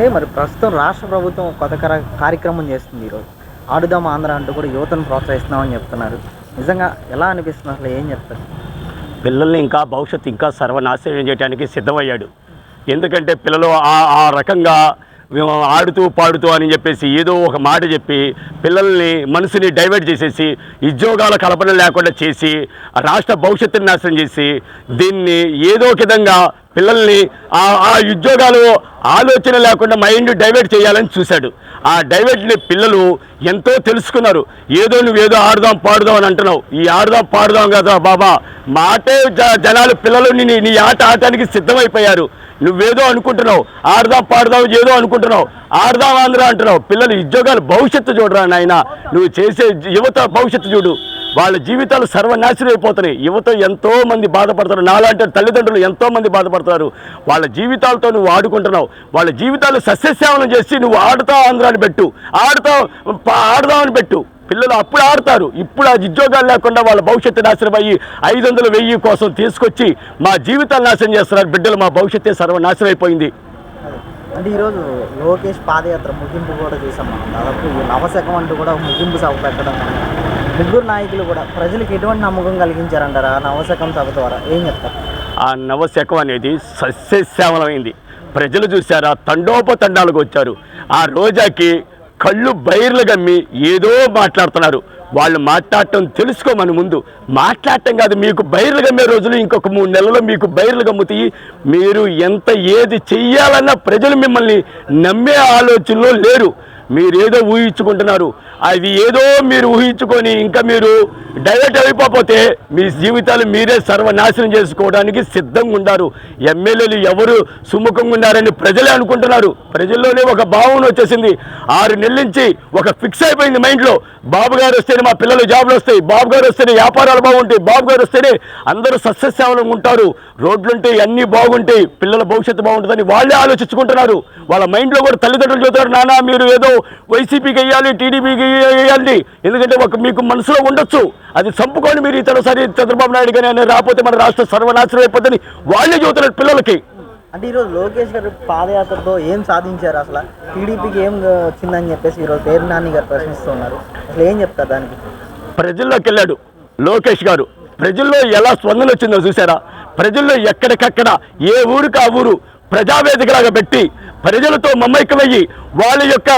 మరి ప్రస్తుతం రాష్ట్ర ప్రభుత్వం కొత్త కార్యక్రమం చేస్తుంది ఈరోజు. ఆడుదాం ఆంధ్ర అంటూ కూడా యువతను ప్రోత్సహిస్తున్నామని చెప్తున్నారు. నిజంగా ఎలా అనిపిస్తుంది అసలు ఏం చెప్తారు? పిల్లల్ని ఇంకా భవిష్యత్తు ఇంకా సర్వనాశనం చేయడానికి సిద్ధమయ్యాడు. ఎందుకంటే పిల్లలు ఆ ఆ రకంగా మేము ఆడుతూ పాడుతూ అని చెప్పేసి ఏదో ఒక మాట చెప్పి పిల్లల్ని మనసుని డైవర్ట్ చేసేసి ఉద్యోగాల కల్పన లేకుండా చేసి రాష్ట్ర భవిష్యత్తుని నాశనం చేసి దీన్ని ఏదో విధంగా పిల్లల్ని ఆ ఉద్యోగాలు ఆలోచన లేకుండా మైండ్ డైవర్ట్ చేయాలని చూశాడు. ఆ డైవర్ట్ని పిల్లలు ఎంతో తెలుసుకున్నారు. ఏదో నువ్వేదో ఆడుదాం పాడుదాం అని అంటున్నావు. ఈ ఆడుదాం పాడుదాం కదా బాబా. మాటే జ- జనాలు పిల్లలు నీ నీ ఆట ఆడటానికి సిద్ధమైపోయారు. నువ్వేదో అనుకుంటున్నావు. ఆడదాం పాడదాం ఏదో అనుకుంటున్నావు. ఆడదాం ఆంధ్ర అంటున్నావు. పిల్లలు ఉద్యోగాలు భవిష్యత్తు చూడరా నాయన. నువ్వు చేసే యువత భవిష్యత్తు చూడు. వాళ్ళ జీవితాలు సర్వనాశనం అయిపోతున్నాయి. యువత ఎంతో మంది బాధపడతారు నాలాంటి తల్లిదండ్రులు ఎంతో మంది బాధపడతారు వాళ్ళ జీవితాలతో నువ్వు ఆడుకుంటున్నావు. వాళ్ళ జీవితాలు సస్యసేవనం చేసి నువ్వు ఆడుతా ఆంధ్రాన్ని పెట్టు. ఆడుతా ఆడదామని పెట్టు. పిల్లలు అప్పుడు ఆడతారు. ఇప్పుడు ఆ ఉద్యోగాలు లేకుండా వాళ్ళ భవిష్యత్తు నాశనం అయ్యి ఐదు వందల వెయ్యి కోసం తీసుకొచ్చి మా జీవితాలు నాశనం చేస్తున్నారు. బిడ్డలు మా భవిష్యత్తే సర్వనాశనం అయిపోయింది. అంటే ఈరోజు లోకేష్ పాదయాత్ర ముగింపు కూడా చూసాం మనం. దాదాపు నవశకం అంటూ కూడా ముగింపు సభ పెట్టడం ముగ్గురు నాయకులు కూడా ప్రజలకు ఎటువంటి నమ్మకం కలిగించారంటారా? నవశకం సభ ద్వారా ఏం చెప్తారు? ఆ నవశకం అనేది సస్యశ్యామలమైంది. ప్రజలు చూసారా తండోపతండాలకు వచ్చారు. ఆ రోజాకి కళ్ళు బైర్లు గమ్మి ఏదో మాట్లాడుతున్నారు. వాళ్ళు మాట్లాడటం తెలుసుకోమని ముందు. మాట్లాడటం కాదు మీకు బైర్లు గమ్మే రోజులు ఇంకొక మూడు నెలల్లో మీకు బైర్లు గమ్ముతాయి. మీరు ఎంత ఏది చెయ్యాలన్నా ప్రజలు మిమ్మల్ని నమ్మే ఆలోచనలో లేరు. మీరేదో ఊహించుకుంటున్నారు. అది ఏదో మీరు ఊహించుకొని ఇంకా మీరు డైవర్ట్ అయిపోతే మీ జీవితాలు మీరే సర్వనాశనం చేసుకోవడానికి సిద్ధంగా ఉన్నారు ఎమ్మెల్యేలు ఎవరు సుముఖంగా ఉన్నారని ప్రజలే అనుకుంటున్నారు. ప్రజల్లోనే ఒక భావన వచ్చేసింది. ఆరు నెలల నుంచి ఒక ఫిక్స్ అయిపోయింది మైండ్లో బాబు గారు వస్తేనే మా పిల్లలు జాబ్లు వస్తాయి. బాబు గారు వస్తేనే వ్యాపారాలు బాగుంటాయి. బాబు గారు వస్తేనే అందరూ సస్యశ్యామలంగా ఉంటారు. రోడ్లుంటాయి అన్నీ బాగుంటాయి. పిల్లల భవిష్యత్తు బాగుంటుందని వాళ్ళే ఆలోచించుకుంటున్నారు. వాళ్ళ మైండ్లో కూడా తల్లిదండ్రులు చూస్తారు నానా మీరు ఏదో వైసీపీకి వేయాలి టీడీపీకి వేయాలి. ఎందుకంటే ఒక మీకు మనసులో ఉండొచ్చు. అది చంపుకొని మీరు ఇతరసారి చంద్రబాబు నాయుడు కానీ రాకపోతే మన రాష్ట్రం సర్వనాశనం అయిపోతుందని వాళ్ళే చూస్తున్నారు పిల్లలకి. అంటే ఈరోజు లోకేష్ గారు పాదయాత్రతో ఏం సాధించారు అసలు? టీడీపీకి ఏం వచ్చిందని చెప్పేసి ఈరోజు పేరు నాని గారు ప్రశ్నిస్తున్నారు. అసలు ఏం చెప్తారు దానికి? ప్రజల్లోకి వెళ్ళాడు లోకేష్ గారు. ప్రజల్లో ఎలా స్పందన వచ్చిందో చూసారా? ప్రజల్లో ఎక్కడికక్కడ ఏ ఊరికి ఆ ఊరు ప్రజావేదికలాగా పెట్టి ప్రజలతో మమ్మైకమయ్యి వాళ్ళ యొక్క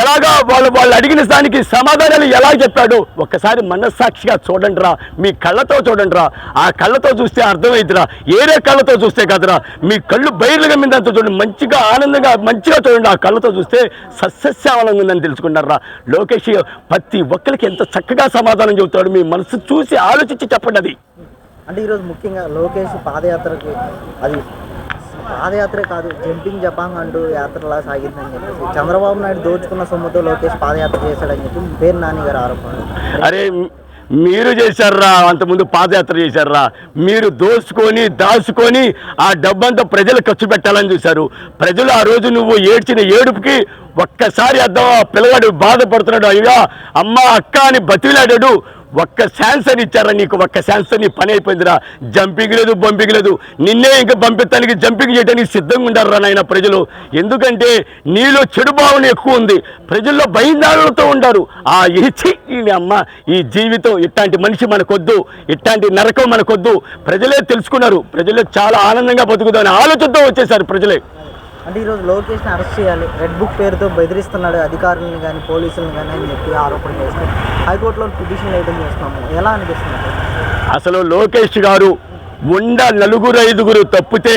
ఎలాగా వాళ్ళు వాళ్ళు అడిగిన దానికి సమాధానాలు ఎలా చెప్పాడో? ఒక్కసారి మనస్సాక్షిగా చూడండి రా మీ కళ్ళతో చూడండి రా ఆ కళ్ళతో చూస్తే అర్థమైద్దిరా ఏరే కళ్ళతో చూస్తే కదరా. మీ కళ్ళు బయలుగా మీద చూడండి. మంచిగా ఆనందంగా మంచిగా చూడండి. ఆ కళ్ళతో చూస్తే సస్యశ్యామలంగా ఉందని తెలుసుకున్నారా? లోకేష్ ప్రతి ఒక్కరికి ఎంత చక్కగా సమాధానం చెబుతాడు? మీ మనసు చూసి ఆలోచించి చెప్పండి అది. అంటే ఈరోజు ముఖ్యంగా లోకేష్ పాదయాత్రకు అది పాదయాత్రే కాదు జంపింగ్ జపాంగ్ అంటూ యాత్రలా సాగిందని చెప్పేసి చంద్రబాబు నాయుడు దోచుకున్న సొమ్ముతో లోకేష్ పాదయాత్ర చేశాడని చెప్పి పేరు నాని గారు ఆరోపణ అరే మీరు చేశారా? అంతకుముందు పాదయాత్ర చేశారా? మీరు దోసుకొని దాచుకొని ఆ డబ్బంతా ప్రజలు ఖర్చు పెట్టాలని చూశారు. ప్రజలు ఆ రోజు నువ్వు ఏడ్చిన ఏడుపుకి ఒక్కసారి అర్థం ఆ పిల్లవాడు బాధపడుతున్నాడు. అయ్యా అమ్మ అక్క అని బతిలాడాడు. ఒక్క ఛాన్స్ అని ఇచ్చారా నీకు? ఒక్క ఛాన్స్ నీ పని అయిపోయిందిరా. జంపింగ్ లేదు బంపింగ్ లేదు. నిన్నే ఇంకా పంపించడానికి జంపింగ్ చేయడానికి సిద్ధంగా ఉండారా నాయన ప్రజలు. ఎందుకంటే నీలో చెడు భావన ఎక్కువ ఉంది. ప్రజల్లో భయందారులతో ఉండారు. ఆ ఇచ్చి ఈ అమ్మ ఈ జీవితం ఇట్లాంటి మనిషి మనకొద్దు. ఇట్లాంటి నరకం మనకొద్దు. ప్రజలే తెలుసుకున్నారు. ప్రజలే చాలా ఆనందంగా బతుకుతామని ఆలోచనతో వచ్చేసారు ప్రజలే. అంటే ఈరోజు లోకేష్ని అరెస్ట్ చేయాలి. రెడ్ బుక్ పేరుతో బెదిరిస్తున్నాడు అధికారులను కానీ పోలీసులను కానీ అని చెప్పి ఆరోపణ చేస్తారు హైకోర్టులో పిటిషన్ వేయడం చేస్తున్నాము. ఎలా అనిపిస్తుంది? అసలు లోకేష్ గారు ఉండ నలుగురు ఐదుగురు తప్పితే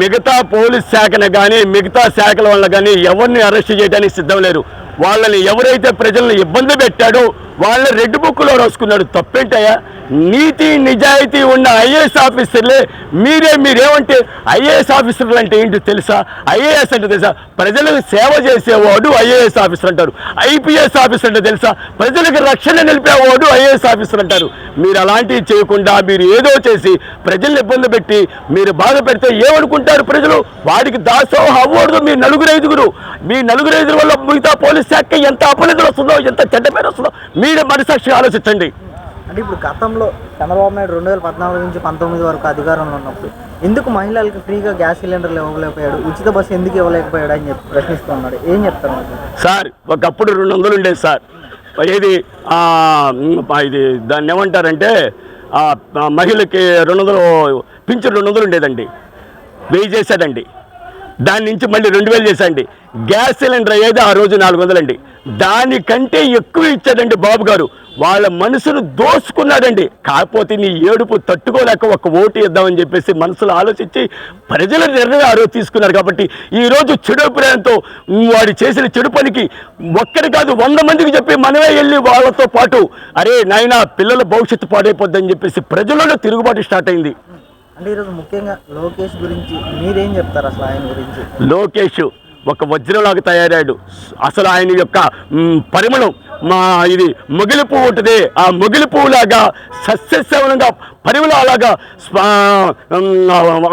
మిగతా పోలీస్ శాఖను కానీ మిగతా శాఖల వల్ల కానీ ఎవరిని అరెస్ట్ చేయడానికి సిద్ధం లేరు వాళ్ళని ఎవరైతే ప్రజలను ఇబ్బంది పెట్టాడో వాళ్ళని రెడ్ బుక్లో రాసుకున్నాడు. తప్పేంటయ్యా? నీతి నిజాయితీ ఉన్న ఐఏఎస్ ఆఫీసర్లే మీరే మీరేమంటే ఐఏఎస్ ఆఫీసర్లు అంటే ఏంటి తెలుసా? ఐఏఎస్ అంటే తెలుసా? ప్రజలకు సేవ చేసేవాడు ఐఏఎస్ ఆఫీసర్ అంటారు. ఐపీఎస్ ఆఫీసర్ అంటే తెలుసా? ప్రజలకు రక్షణ నిలిపేవాడు ఐఏఎస్ ఆఫీసర్ అంటారు. మీరు అలాంటివి చేయకుండా మీరు ఏదో చేసి ప్రజల్ని ఇబ్బంది పెట్టి మీరు బాధ పెడితే ఏమనుకుంటారు ప్రజలు? వాడికి దాసోహ అవ్వకూడదు మీ నలుగురు ఐదుగురు. మీ నలుగురు ఐదుగురు వల్ల మిగతా పోలీస్ శాఖ ఎంత అపనిధులు వస్తుందో ఎంత చెడ్డ పేరు వస్తుందో మీరే మనసాక్షిగా ఆలోచించండి. అంటే ఇప్పుడు గతంలో చంద్రబాబు నాయుడు రెండు వేల పద్నాలుగు నుంచి పంతొమ్మిది వరకు అధికారంలో ఉన్నప్పుడు ఎందుకు మహిళలకు ఫ్రీగా గ్యాస్ సిలిండర్లు ఇవ్వలేకపోయాడు? ఉచిత బస్సు ఎందుకు ఇవ్వలేకపోయాడు అని చెప్పి ప్రశ్నిస్తున్నాడు. ఏం చెప్తారు సార్ ఒకప్పుడు రెండు వందలు ఉండేది సార్. ఇది ఇది దాన్ని ఏమంటారంటే మహిళకి రెండు వందలు పింఛన్ రెండు వందలు ఉండేదండి. వెయ్యి చేశాడండి దాని నుంచి మళ్ళీ రెండు వేలు చేశాండి. గ్యాస్ సిలిండర్ అయ్యేది ఆ రోజు నాలుగు వందలండి. దానికంటే ఎక్కువ ఇచ్చాడండి బాబు గారు. వాళ్ళ మనసును దోసుకున్నాడండి. కాకపోతే నీ ఏడుపు తట్టుకోలేక ఒక ఓటు ఇద్దామని చెప్పేసి మనసులో ఆలోచించి ప్రజల నిర్ణయం ఆ రోజు తీసుకున్నారు కాబట్టి ఈ రోజు చెడు అభిప్రాయంతో వాడు చేసిన చెడు పనికి ఒక్కడి కాదు వంద మందికి చెప్పి మనమే వెళ్ళి వాళ్ళతో పాటు అరే నాయనా పిల్లల భవిష్యత్తు పాడైపోద్దని చెప్పేసి ప్రజలలో తిరుగుబాటు స్టార్ట్ అయింది. అంటే ఈరోజు ముఖ్యంగా లోకేష్ గురించి మీరేం చెప్తారు అసలు ఆయన గురించి? లోకేష్ ఒక వజ్రంలాగా తయారాడు. అసలు ఆయన యొక్క పరిమళం మా ఇది మొగిలి పువ్వు ఉంటుంది. ఆ మొగిలి పువ్వులాగా సస్యశ్రవణంగా పరిమళం అలాగా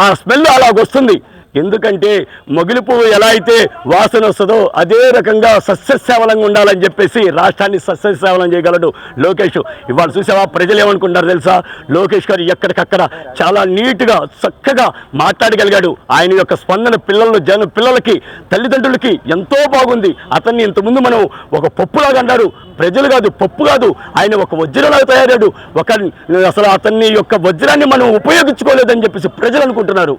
ఆ స్మెల్ అలాగ వస్తుంది ఎందుకంటే మొగిలి పువ్వు ఎలా అయితే వాసన వస్తుందో అదే రకంగా సస్యశ్యామలంగా ఉండాలని చెప్పేసి రాష్ట్రాన్ని సస్యశ్యామలం చేయగలడు లోకేష్. ఇవాళ చూసావా ప్రజలు ఏమనుకుంటారు తెలుసా? లోకేష్ గారు ఎక్కడికక్కడ చాలా నీట్గా చక్కగా మాట్లాడగలిగాడు. ఆయన యొక్క స్పందన పిల్లలు జన పిల్లలకి తల్లిదండ్రులకి ఎంతో బాగుంది. అతన్ని ఇంతకుముందు మనం ఒక పప్పులాగా అన్నారు. ప్రజలు కాదు పప్పు కాదు. ఆయన ఒక వజ్రలాగా తయారాడు ఒక అసలు అతన్ని యొక్క వజ్రాన్ని మనం ఉపయోగించుకోలేదని చెప్పేసి ప్రజలు అనుకుంటున్నారు.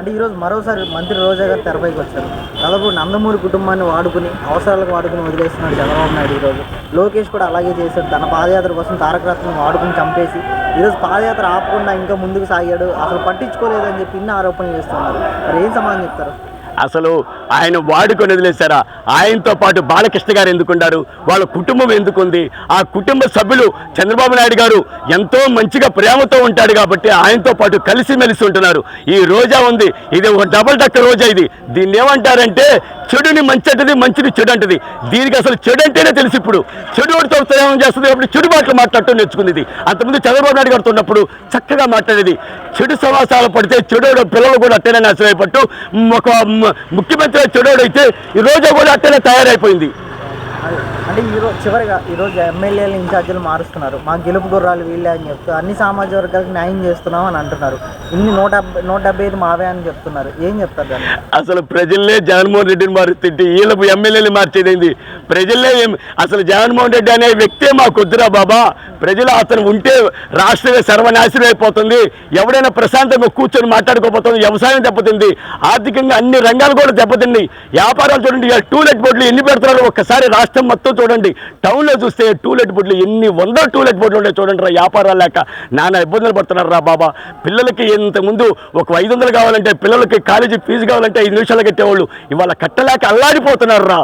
అంటే ఈరోజు మరోసారి మంత్రి రోజా గారు తెరపైకి వచ్చారు. దాదాపు నందమూరి కుటుంబాన్ని వాడుకుని అవసరాలకు వాడుకుని వదిలేస్తున్నాడు చంద్రబాబు నాయుడు ఈరోజు. లోకేష్ కూడా అలాగే చేశాడు. తన పాదయాత్ర కోసం తారక రత్నం వాడుకుని చంపేసి ఈరోజు పాదయాత్ర ఆపకుండా ఇంకా ముందుకు సాగాడు. అసలు పట్టించుకోలేదని చెప్పి ఇన్ని ఆరోపణలు చేస్తున్నారు. మరి ఏం సమాధానం చెప్తారు? అసలు ఆయన వాడుకొని వదిలేశారా? ఆయనతో పాటు బాలకృష్ణ గారు ఎందుకున్నారు వాళ్ళ కుటుంబం ఎందుకుంది? ఆ కుటుంబ సభ్యులు చంద్రబాబు నాయుడు గారు ఎంతో మంచిగా ప్రేమతో ఉంటాడు కాబట్టి ఆయనతో పాటు కలిసిమెలిసి ఉంటున్నారు. ఈ రోజా ఉంది. ఇది ఒక డబల్ డక్క రోజా ఇది. దీన్ని ఏమంటారంటే చెడుని మంచి అంటది మంచిని చెడు అంటది దీనికి అసలు చెడు అంటేనే తెలుసు ఇప్పుడు. చెడు వాడితో ప్రయాణం చేస్తుంది కాబట్టి చెడు మాటలు మాట్లాడటం నేర్చుకుంది. ఇది అంతకుముందు చంద్రబాబు నాయుడు గారితో ఉన్నప్పుడు చక్కగా మాట్లాడేది. చెడు సమాసాలు పడితే చెడు పిల్లలు కూడా అట్టనే నాశనం అయిపట్టు ఒక ముఖ్యమంత్రి చెడోడైతే ఈ రోజు కూడా అట్టనే తయారైపోయింది. అంటే ఈరోజు చివరిగా ఈరోజు ఎమ్మెల్యేలు ఇన్ఛార్జీలు మారుస్తున్నారు. మా గెలుపు గుర్రాలు వీళ్ళే అని చెప్తూ అన్ని సామాజిక వర్గాలకు న్యాయం చేస్తున్నాం అని అంటున్నారు. ఇన్ని నూట డెబ్బై నూట డెబ్బై ఐదు మావే అని చెప్తున్నారు. ఏం చెప్తారు దాన్ని? అసలు ప్రజల్లే జగన్మోహన్ రెడ్డిని మారుతుంటే వీళ్ళకు ఎమ్మెల్యేలు మార్చేదేంది ప్రజల్లే అసలు జగన్మోహన్ రెడ్డి అనే వ్యక్తే మాకు వద్దురా బాబా. ప్రజలు అతను ఉంటే రాష్ట్రమే సర్వనాశనం అయిపోతుంది. ఎవడైనా ప్రశాంతంగా కూర్చొని మాట్లాడుకోపోతుంది. వ్యవసాయం దెబ్బతింది. ఆర్థికంగా అన్ని రంగాలు కూడా దెబ్బతింది వ్యాపారాలు చూడండి టూలెట్ బోర్డులు ఎన్ని పెడుతున్నారు? ఒక్కసారి రాష్ట్రం మొత్తం చూడండి. టౌన్లో చూస్తే టూలెట్ బోర్డులు ఎన్ని వందల టూలెట్ బోర్డులు ఉన్నాయి చూడండి రా వ్యాపారాలు లేక. నానా ఇబ్బందులు పడుతున్నారు రా బాబా. పిల్లలకి ఇంతకుముందు ముందు ఒక ఐదు వందలు కావాలంటే పిల్లలకి కాలేజీ ఫీజు కావాలంటే ఐదు నిమిషాలు కట్టేవాళ్ళు. ఇవాళ కట్టలేక అల్లాడిపోతున్నారు రా.